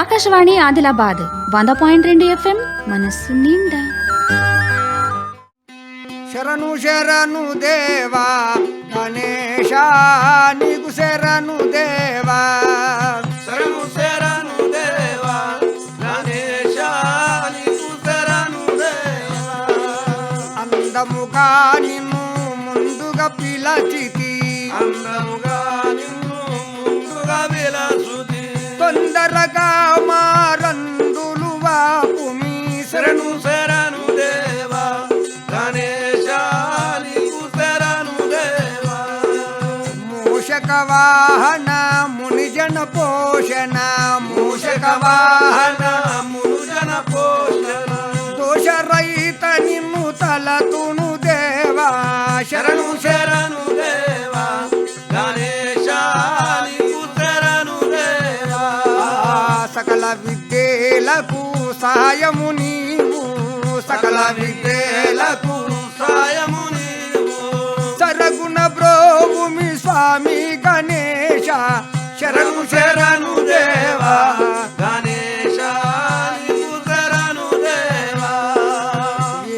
ఆకాశవాణి ఆదిలాబాద్ వంద పాయింట్ రెండు ఎఫ్ఎం మనస్సు నిండా. శరణు శరణు దేవా గణేశ నీకు శరణు దేవా. మూషక వాహన మునిజన పోషణ మూషక వాహన మునుజన పోషణ. దోష దోషరహిత నిన్ను తలతును దేవా శరణు శరణు దేవా. గణేశ శరణు దేవా. సకల విద్యలకు సహాయము నీవు సకల విద్యలకు సాయము నీవు. సరగుణ బ్రోభూమి స్వామి శరణు శరణు దేవా. గణేశ శరణు దేవా.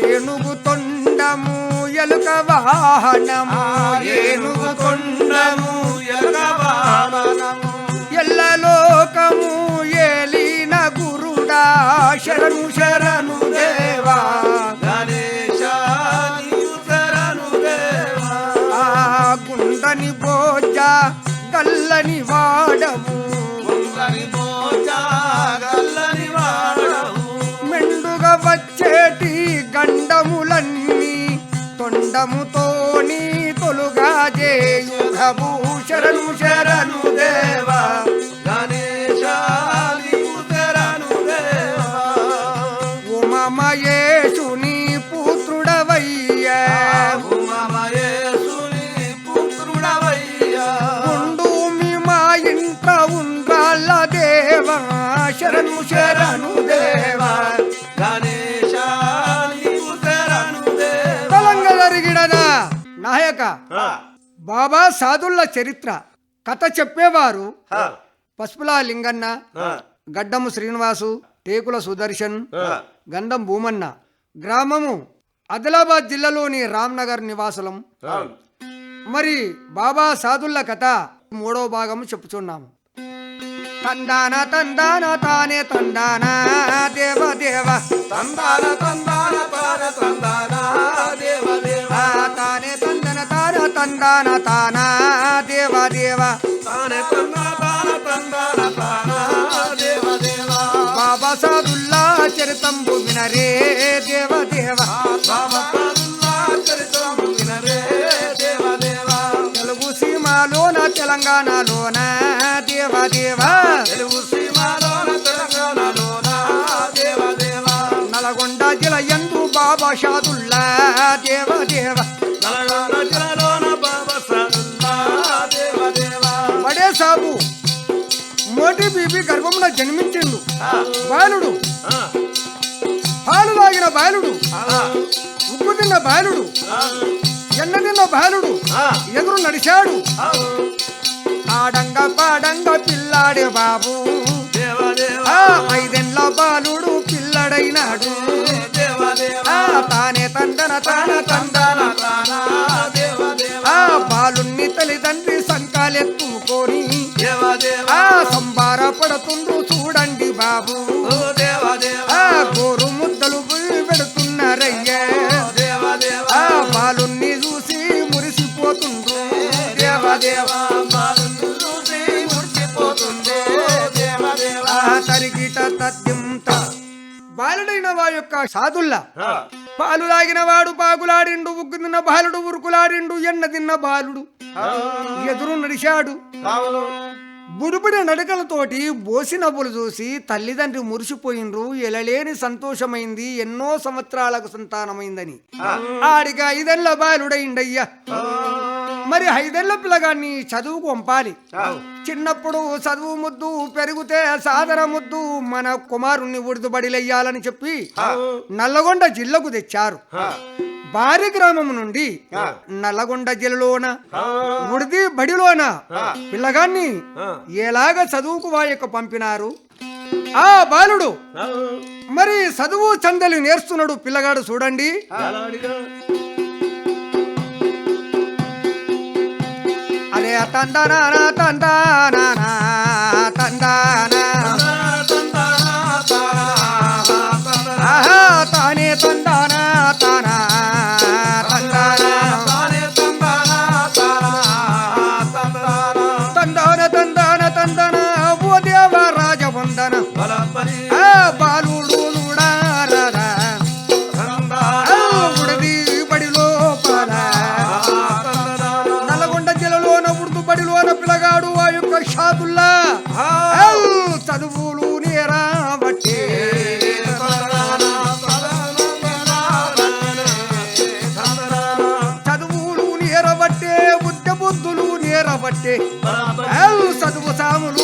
ఏనుగు తొండము ఎలుక వాహనము. ఏనుగు తొండము ఎలగవాహనము ఎల్లలోకము ఏలిన గురుడా. శరణు శరణు దేవా. గణేశ గుండని భోజ గల్లని వాడము. మెండుగా వచ్చేటి గండములన్నీ తొండముతోని తొలుగా చేయుధము శరణు శరణు దేవా. బాబా సాధుల చరిత్ర. కథ చెప్పేవారు పసుపులా లింగన్న గడ్డము శ్రీనివాసు టేకుల సుదర్శన్ గంధం భూమన్న. గ్రామము ఆదిలాబాద్ జిల్లాలోని రామ్నగర్ నివాసులం. మరి బాబా సాధుల కథ మూడో భాగం చెప్పుచున్నాము. తందాన తందాన తానే తందాన దేవ దేవ. తందాన తందాన తాన తాన దేవ దేవ. బాబా సాదుల్లా చరితంబు వినరే దేవ దేవ. వినరే దేవ దేవ తెలుగు సీమాలోన తెలంగాణలోన దేవ దేవ. తెలుగు సీమాలోన తెలంగాణలోన దేవ దేవ నల్గొండ జిల ఎందు బాబా షాదుల్లా దేవ దేవ. గర్భంలో జన్మించిండు. బాలుడు. పాలు తాగిన బాలుడు. ఉప్పు తిన్న బాలుడు. ఎన్న తిన్న బాలుడు. ఎదురు నడిచాడు. ఆడంగ పాడంగ పిల్లాడే బాబు. ఐదెండ్ల బాలుడు పిల్లడైనాడు. తానే తందన తాన తందన తాన బాలుణ్ణి తల్లిదండ్రి సంకాలెత్తుకొని దేవ దేవ ఆ సంబార పడుతుండ్రు చూడండి బాబు. ఓ దేవ దేవ ఆ గోరు ముద్దలు పెడుతున్నారయ్యా. దేవ దేవ ఆ బాలుణ్ణి చూసి మురిసిపోతుండ్రు. దేవ దేవ బాలుని చూసి మురిసిపోతుంది దేవ దేవ ఆ తరిగిట తద్యంత బాలుడైన వా యొక్క సాధుల్లా. పాలు తాగిన వాడు పాకులాడిండు ఉగ్గు తిన్న బాలుడు ఉరుకులాడిండు ఎన్న తిన్న బాలుడు ఎదురు నడిచాడు. బుడిబుడి నడకలతోటి బోసి నవ్వులు చూసి తల్లిదండ్రి మురిసిపోయిండ్రు ఎలలేని సంతోషమైంది ఎన్నో సంవత్సరాలకు సంతానమైందని. ఆడికి ఐదేళ్ళ బాలుడైండయ్యా మరి ఐదేళ్ళ పిల్లగాన్ని చదువుకు పంపాలి. చిన్నప్పుడు చదువు ముద్దు పెరిగితే సాదర ముద్దు మన కుమారుణ్ణి ఉడిదుబడిలెయ్యాలని చెప్పి నల్లగొండ జిల్లాకు తెచ్చారు. బారి గ్రామం నుండి నల్లగొండ జిల్లాలోన ఉడిది బడిలోన పిల్లగాన్ని ఎలాగ చదువుకు వాయక పంపినారు? ఆ బాలుడు మరి చదువు చందలు నేర్స్తున్నాడు పిల్లగాడు చూడండి. అరే తందనా తందానా చదువు సాములు నేరబట్టే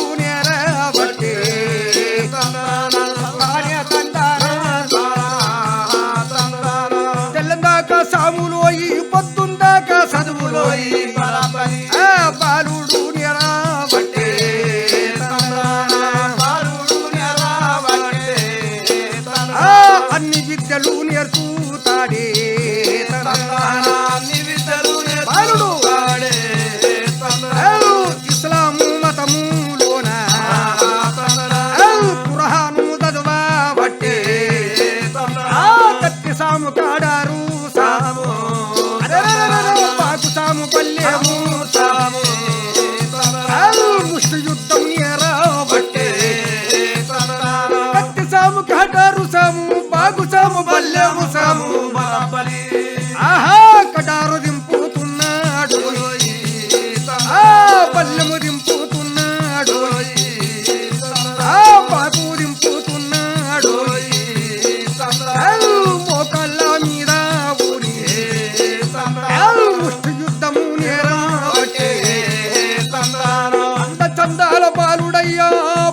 అంత చందాల బాలుడయ్యా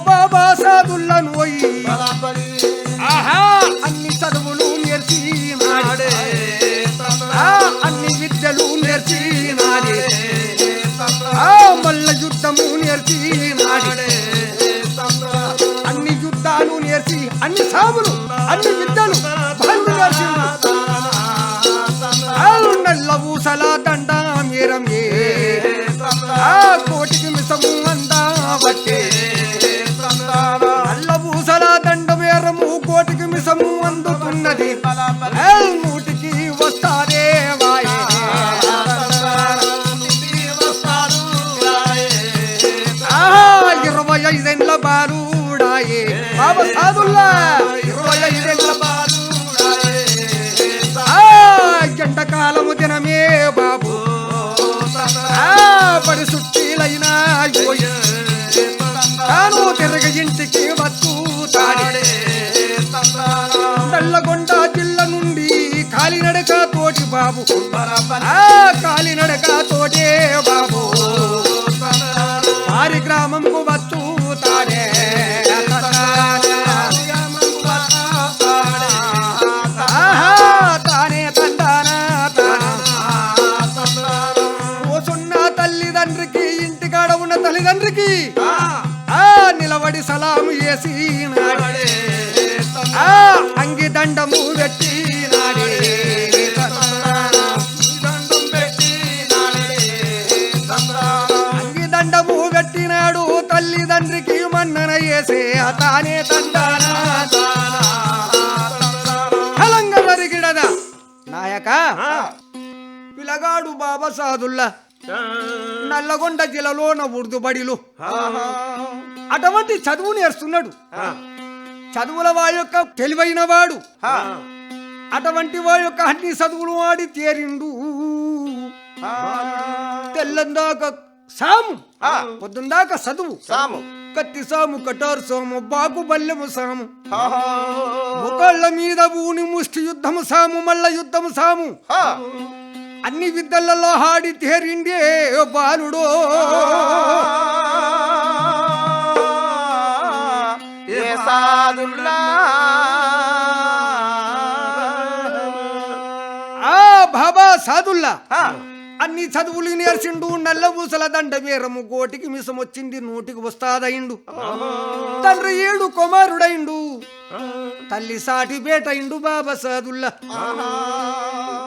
బాబా సాదుల్లను పోయి ఆహా అన్ని చదువులు నేర్చినాడే ఆ అన్ని విద్యలు నేర్చినాడే ఆ మల్ల యుద్ధము నేర్చినాడే అన్ని యుద్ధాలు నేర్చి అన్ని సాములు అన్ని విద్యలు నల్ల ఊసల আল্লাহ బాబు. కాలినడక తోటే బాబు. వారి గ్రామంకు వస్తూ తాడే. తానే తందానా కూసున్న తల్లిదండ్రికి ఇంటికాడ ఉన్న తల్లిదండ్రికి. ఆ నిలబడి సలాము చేసి అంగి దండము పెట్టి చేసే తానే తందానా కలంగ జరిగిడదా నాయక పిలగాడు బాబా సాదుల్లా నల్లగొండ జిల్లాలోన ఉర్దు బడిలు అటువంటి చదువు నేర్చున్నాడు. చదువుల వాడి యొక్క తెలివైన వాడు. అటువంటి వాడి యొక్క అన్ని చదువులు వాడి తేరిండు. తెల్లందాక సాము. పొద్దుందాక చదువు సాము. కత్తి సాము కటారు సాము బాగు బల్లెము సాము. ముఖళ్ళ మీద ఊని ముష్టి యుద్ధము సాము మల్ల యుద్ధము సాము. అన్ని విద్యలలో హాడి తేరిండే బాలుడో. ఆ బాబా సాదుల్లా అన్ని చదువులు నేర్చిండు నల్ల ఊసల దండ వీరము కోటికి మిసమొచ్చింది నూటికి వస్తాదయిండు. తండ్రి ఏడు కుమారుడైండు తల్లి సాటి బేటయిండు బాబా సాదుల్లా.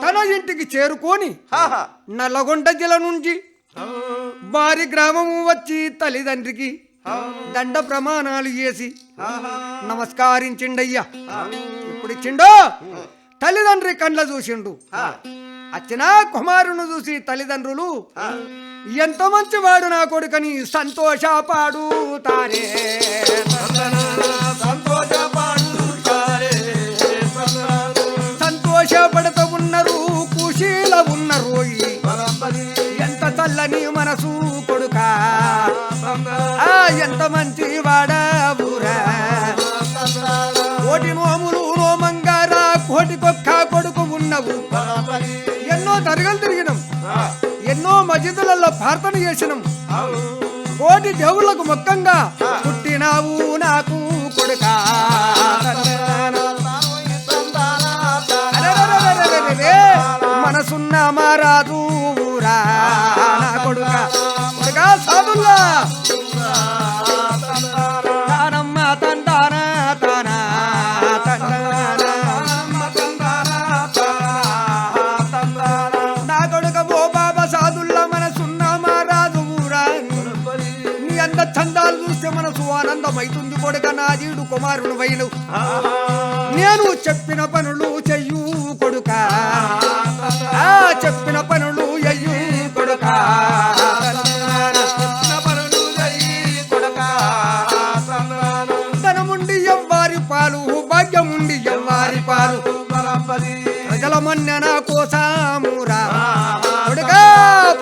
తన ఇంటికి చేరుకొని నల్లగొండ జిల నుంచి వారి గ్రామము వచ్చి తల్లిదండ్రికి దండ ప్రమాణాలు చేసి నమస్కరించిండయ్యా. ఇప్పుడు ఇచ్చిండు? తల్లిదండ్రి కండ్ల చూసిండు. అచ్చిన కుమారుని చూసి తల్లిదండ్రులు ఎంత మంచివాడు నా కొడుకని సంతోషపాడు తారే. సంతోషపడుతూ ఉన్నారు కుశీల ఉన్నారు ఎంత చల్లని మనసు కొడుక ఎంత మంచి వాడవురా కోటి నోములు నోమంగారా కోటి కొక్క కొడుకు ఉన్నవు. ఎన్నో తరగలు తిరిగినాం. ఎన్నో మజిదులలో ప్రార్థన చేసినాం. కోటి దేవుళ్ళకు మొక్కంగా పుట్టినావు నాకు కొడుక. మనసున్న మారాదు ఊరా నా కొడుక. కొడుక సాధుల్లా కుమారుడు వైను నేను చెప్పిన పనులు చెయ్యు కొడుక. ఆ చెప్పిన పనులు అయ్యు కొడుక. ధనముండి ఎవ్వారి పాలు భాగ్యముండి ఎవ్వారి పాలు. ప్రజల మన్నెన కోసామురా కొడుక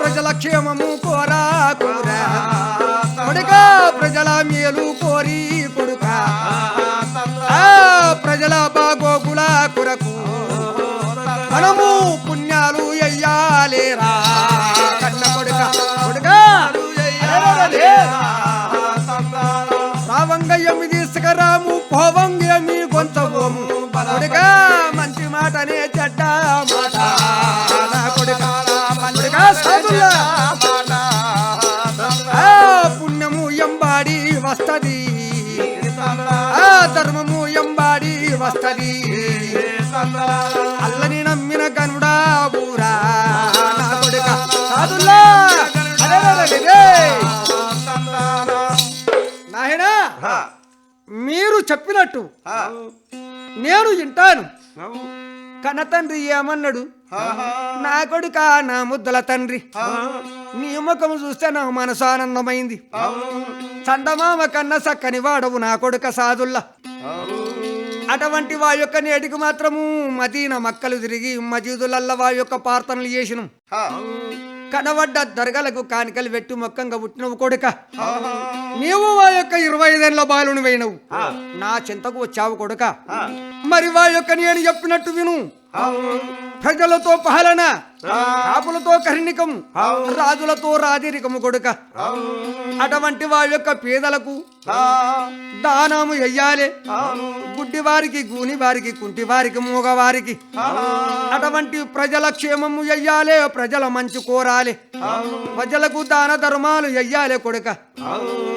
ప్రజల క్షేమము కోరా కోరా. మనము పుణ్యాలు ఎయ్యాలేరా కన్న కొడుక కొడుక. రావంగయ్యమి తీసుకురాము పోవంగయ్యమి కొంతవోము కొడుక మంచి మాటనే చెడ్డ మాట. నా కొడుక కొడుక సాధుల్లా. పుణ్యము ఎంబాడి వస్తది. ధర్మము ఎంబాడి వస్తది. చెప్పినట్టు. నేను వింటాను. కన్న తండ్రి ఏమన్నాడు? నా కొడుక నా ముద్దల తండ్రి. నీ ముఖము చూస్తే నా మనసు ఆనందమైంది. చందమామ కన్న సక్కని వాడవు నా కొడుక సాదుల్లా అటువంటి వా యొక్క నేటికి మాత్రము మదీన మక్కలు తిరిగి మజీదులల్ల వా యొక్క ప్రార్థనలు చేసినం. కనబడ్డ దర్గలకు కానికలు పెట్టి మొక్కంగా పుట్టినవు కొడుక. నీవు వా యొక్క ఇరవై ఐదేళ్ళ బాలుని పోయినవు నా చింతకు వచ్చావు కొడుక. మరి వా యొక్క నేను చెప్పినట్టు విను. ప్రజలతో పాలన కాపులతో కర్ణికము రాజులతో రాజరికము కొడుక. అటువంటి వారి యొక్క పేదలకు దానము ఎయ్యాలి. గుడ్డి వారికి గూని వారికి కుంటి వారికి మూగవారికి. అటువంటి ప్రజల క్షేమము ఎయ్యాలే ప్రజల మంచి కోరాలి. ప్రజలకు దాన ధర్మాలు ఎయ్యాలే కొడుక.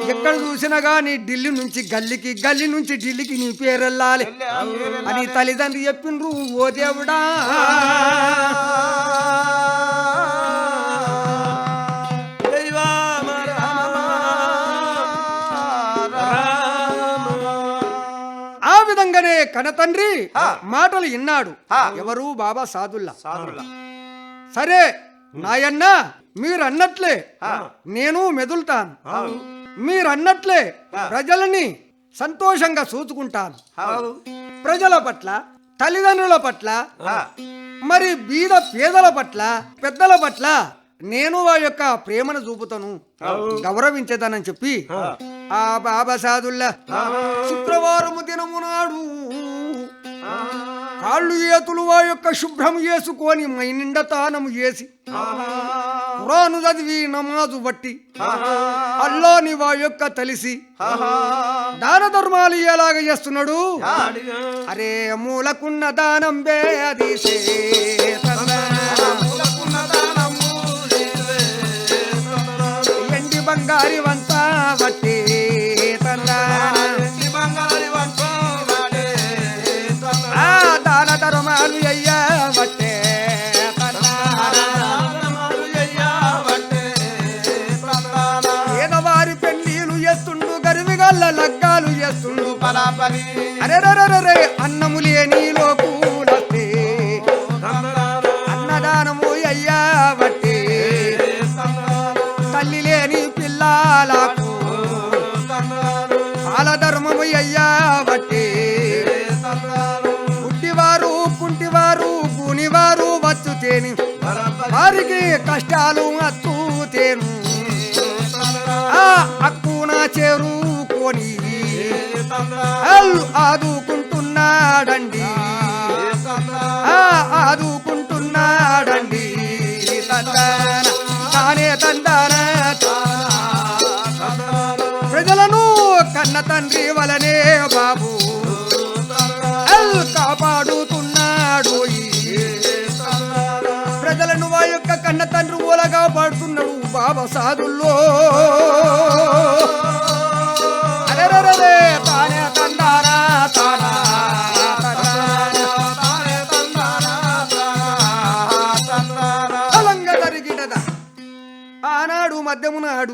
ఎక్కడ చూసినా గానీ ఢిల్లీ నుంచి గల్లికి గల్లి నుంచి ఢిల్లీకి నీ పేరు వెళ్ళాలి అని తల్లిదండ్రి చెప్పిండ్రు ఓ దేవుడు ఆ విధంగానే కనతండ్రి మాటలు విన్నాడు ఎవరు? బాబా సాదుల్లా. సరే నాయన్న మీరు అన్నట్లే నేను మెదులుతాను. మీరు అన్నట్లే ప్రజలని సంతోషంగా చూసుకుంటాను ప్రజల పట్ల తల్లిదండ్రుల పట్ల మరి బీద పేదల పట్ల పెద్దల పట్ల నేను ఆ యొక్క ప్రేమను చూపుతాను గౌరవించేదానని చెప్పి ఆ. బాబా సాదుల్లా శుక్రవారము దినము నాడు కాళ్ళు ఏతులు వా యొక్క శుభ్రం చేసుకొని మై నిండ తానము చేసి పురాను చదివి నమాజు బట్టి అల్లోని వా యొక్క తెలిసి దాన ధర్మాలు ఎలాగ చేస్తున్నాడు? అరే మూలకున్న దానం బే అది బంగారి వంద బలి అరే అన్నము లేని లోకులతే అన్నదానము అయ్యా తల్లి లేని పిల్లలకు కాలధర్మము అయ్యా పుట్టివారు కుంటివారు కూనివారు వచ్చుతేని. వారికి కష్టాలు అత్త ఆదుకుంటున్నాడండి. ఆదుకుంటున్నాడండి. తానే తందాన ప్రజలను కన్న తండ్రి వలనే బాబు. కాపాడుతున్నాడు ఈ. ప్రజలను వా యొక్క కన్న తండ్రి ఓలగా పాడుతున్నాడు బాబా సాధుల్లో. అరెరెరెరే, మధ్యమునాడు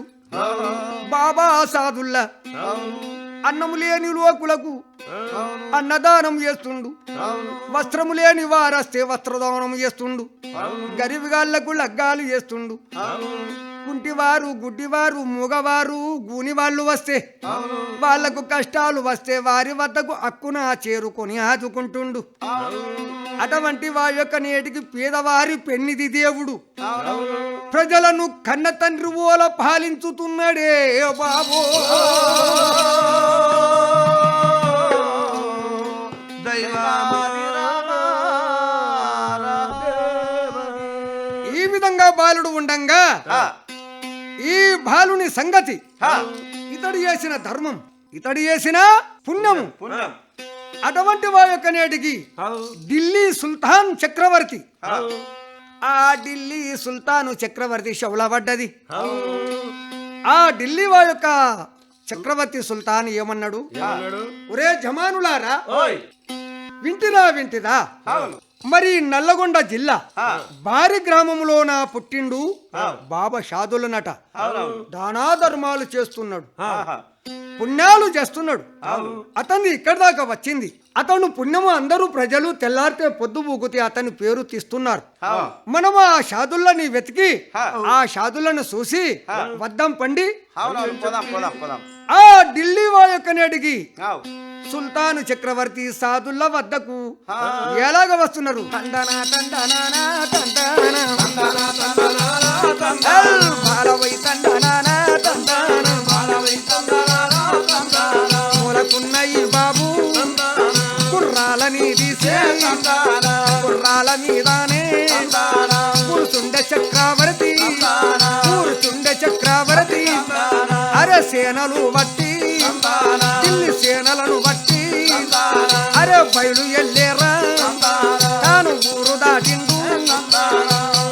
బాబా సాధుల్లా. అన్నము లేని లోకులకు అన్నదానం చేస్తుండు. వస్త్రము లేని వారస్తే వస్త్రదానం చేస్తుండు. గరివిగాళ్ళకు లగ్గాలు చేస్తుండు. కుంటివారు గుడ్డివారు మూగవారు గూని వాళ్ళు వస్తే వాళ్ళకు కష్టాలు వస్తే వారి వద్దకు అక్కున చేరుకొని ఆదుకుంటుండు. అటువంటి వారి యొక్క నేటికి పేదవారి పెన్నిది దేవుడు. ప్రజలను కన్న తండ్రి ఓల పాలించుతున్నాడే బాబు. ఈ విధంగా బాలుడు ఉండంగా ఈ బాలుని సంగతి. ఇతడు చేసిన ధర్మం ఇతడు చేసిన పుణ్యము. అటువంటి వారి యొక్క నేటికి ఢిల్లీ సుల్తాన్ చక్రవర్తి. ఆ ఢిల్లీ సుల్తాను చక్రవర్తి శవలబడ్డది ఆ ఢిల్లీ వారి యొక్క చక్రవర్తి సుల్తాన్ ఏమన్నాడు? ఒరే జమానులారా వింటిరా వింటిరా. మరి నల్లగొండ జిల్లా బారి గ్రామంలో నా పుట్టిండు బాబా షాదులనట. దానా ధర్మాలు చేస్తున్నాడు. పుణ్యాలు చేస్తున్నాడు. అతన్ని ఇక్కడి దాకా వచ్చింది. అతను పుణ్యము అందరూ ప్రజలు తెల్లారితే పొద్దు ఊగితే అతని పేరు తీస్తున్నారు. మనం ఆ షాదుల్లని వెతికి ఆ. షాదులను చూసి వద్దాం పండి. పోదాం పోదాం పోదాం. ఆ ఢిల్లీ వా యొక్క నేటికి సుల్తాన్ చక్రవర్తి సాధుల వద్దకు ఎలాగ వస్తున్నారు? బాబు కుర్రాలని తీసే కుర్రాల మీదనే. కూర్చుండే చక్రవర్తి. కూర్చుండే చక్రవర్తి. అరే సేనలు బట్టి ఢిల్లీ సేనలను బట్టి అరే బయలు ఎల్లేరా తాను ఊరు దాటిండు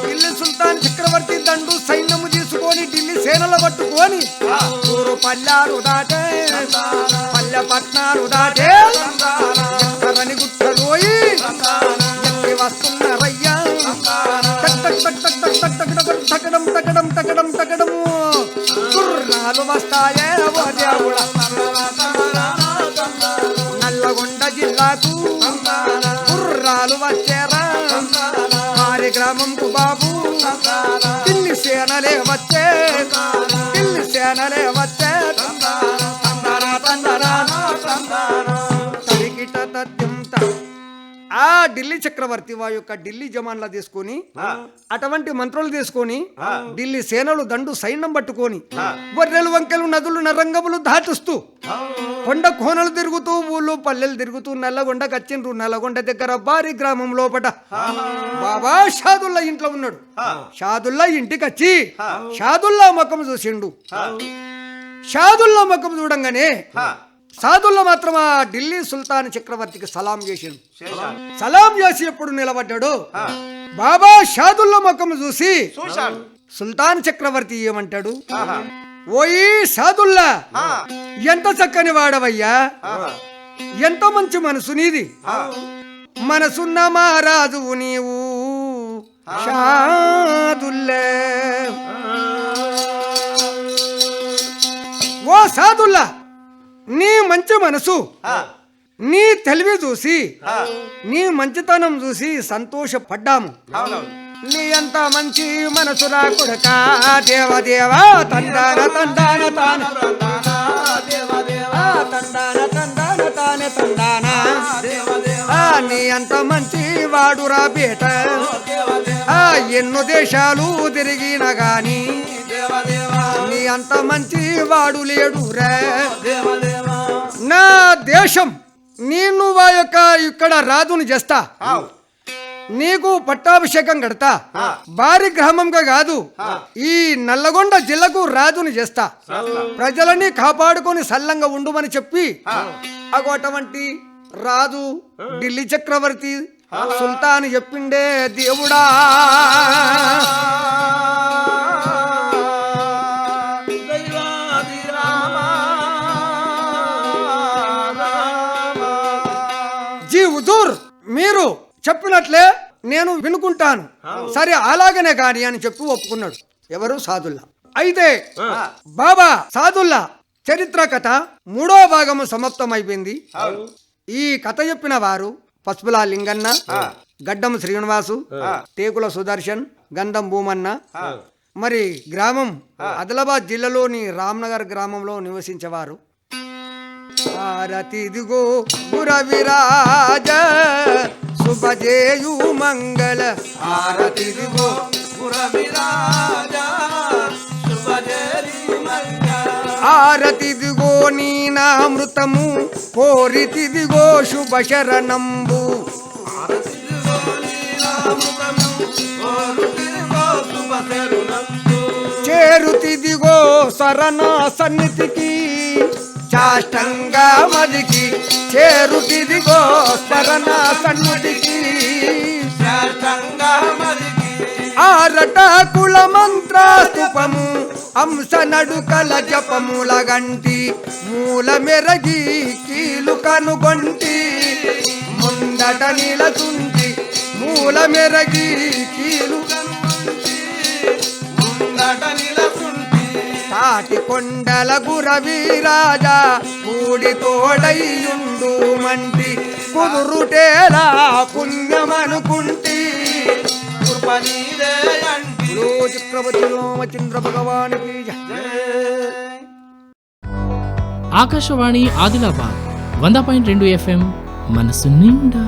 ఢిల్లీ సుల్తాన్ చక్రవర్తి దండు సైన్యము తీసుకొని ఢిల్లీ సేనలు పట్టుకొని ఊరు పల్లారు దాటే పల్లె పట్నాలు దాటే ఎక్కరని గుట్టలోయి ఎక్కి వస్తున్నారయ్యా టక్ టక్ టక్ టక్ టక్ టక్ విగ్రహాలు వస్తాయే ఓ దేవుడా. నల్లగొండ జిల్లాకు గుర్రాలు వచ్చేరా. వారి గ్రామంకు బాబు కిల్లి సేనలే వచ్చే కిల్లి సేనలే ఆ ఢిల్లీ చక్రవర్తి వా యొక్క ఢిల్లీ జమాన్లా తీసుకొని అటువంటి మంత్రులు తీసుకొని ఢిల్లీ సేనలు దండు సైన్యం పట్టుకొని బొర్రెలు వంకెలు నదులు నరంగములు దాటుస్తూ కొండ కోనలు తిరుగుతూ ఊళ్ళు పల్లెలు తిరుగుతూ నల్లగొండ కచ్చిండ్రు నల్లగొండ దగ్గర భారీ గ్రామం లోపట. బాబా షాదుల్లా ఇంట్లో ఉన్నాడు. షాదుల్లా ఇంటికి వచ్చి షాదుల్లా ముఖం చూసిండు. షాదుల్లా ముఖం చూడంగానే సాధుల్లో మాత్రం ఆ ఢిల్లీ సుల్తాన్ చక్రవర్తికి సలాం చేసిండు. సలాం చేసి ఎప్పుడు నిలబడ్డాడు? బాబా షాదుల్ల ముఖం చూసి సుల్తాన్ చక్రవర్తి ఏమంటాడు? ఓయి సాదుల్లా ఆ, ఎంత చక్కని వాడవయ్యా? ఎంత మంచి మనసు నీది. మనసున్న మహారాజువు నీవు షాదుల్లా. ఓ సాదుల్లా నీ మంచి మనసు నీ తెలివి చూసి. నీ మంచితనం చూసి సంతోషపడ్డాము. నీ అంత మంచి మనసురా కొడక దేవదేవా తందాన తందాన తాన. తందానా, దేవ దేవ ఆ, తందాన తందాన తానే తందాన దేవ దేవ ఆ, నీ అంత మంచి వాడురా బేట. ఎన్నో దేశాలు తిరిగిన గాని. నీ అంత మంచి వాడు దేవ దేవ. నా దేశం నేను వా యొక్క ఇక్కడ రాజుని చేస్తా. నీకు పట్టాభిషేకం కడతా. భారీ గ్రామంగా కాదు. ఈ నల్లగొండ జిల్లాకు రాజుని చేస్తా. ప్రజలని కాపాడుకొని సల్లంగా ఉండుమని చెప్పి అటువంటి రాజు ఢిల్లీ చక్రవర్తి సుల్తాన్ చెప్పిండే దేవుడా. చెప్పినట్లే నేను వినుకుంటాను. సరే అలాగనే కాని అని చెప్పి ఒప్పుకున్నాడు. ఎవరు? సాదుల్లా. అయితే బాబా సాదుల్లా చరిత్ర కథ మూడో భాగము సమాప్తమైపోయింది. ఈ కథ చెప్పిన వారు పసుపుల లింగన్న గడ్డం శ్రీనివాసు టేకుల సుదర్శన్ గంధం భూమన్న. మరి గ్రామం ఆదిలాబాద్ జిల్లాలోని రామ్నగర్ గ్రామంలో నివసించేవారు. హారతిదిగో గురవిరాజ శుభజేయు మంగళ. హారతిదిగో పురవిరాజా శుభజరి మంగళ. హారతిదిగో నీ నామృతము కోరితిదిగో శుభ శరణంబు చేరుతిదిగో శరణ సన్నిధికి చాష్టంగా మదికి చేరుతిదిగో శరణ సన్నిధికి ఆరట కుల మంత్రాస్తుపము అంశ నడుకల జపముల గంటి మూల మెరగి కీలు కనుగొంటి. ముందట నిలచుంటి మూల మెరగి కీలు తాటి కొండల గురవీరాజా కూడి తోడయ్యుండు మంటి కుదురుటేలా పుణ్యమనుకుంటి. చంద్ర భగవానికి ఆకాశవాణి ఆదిలాబాద్ వంద పాయింట్ రెండు ఎఫ్ఎం మనసు నిండా.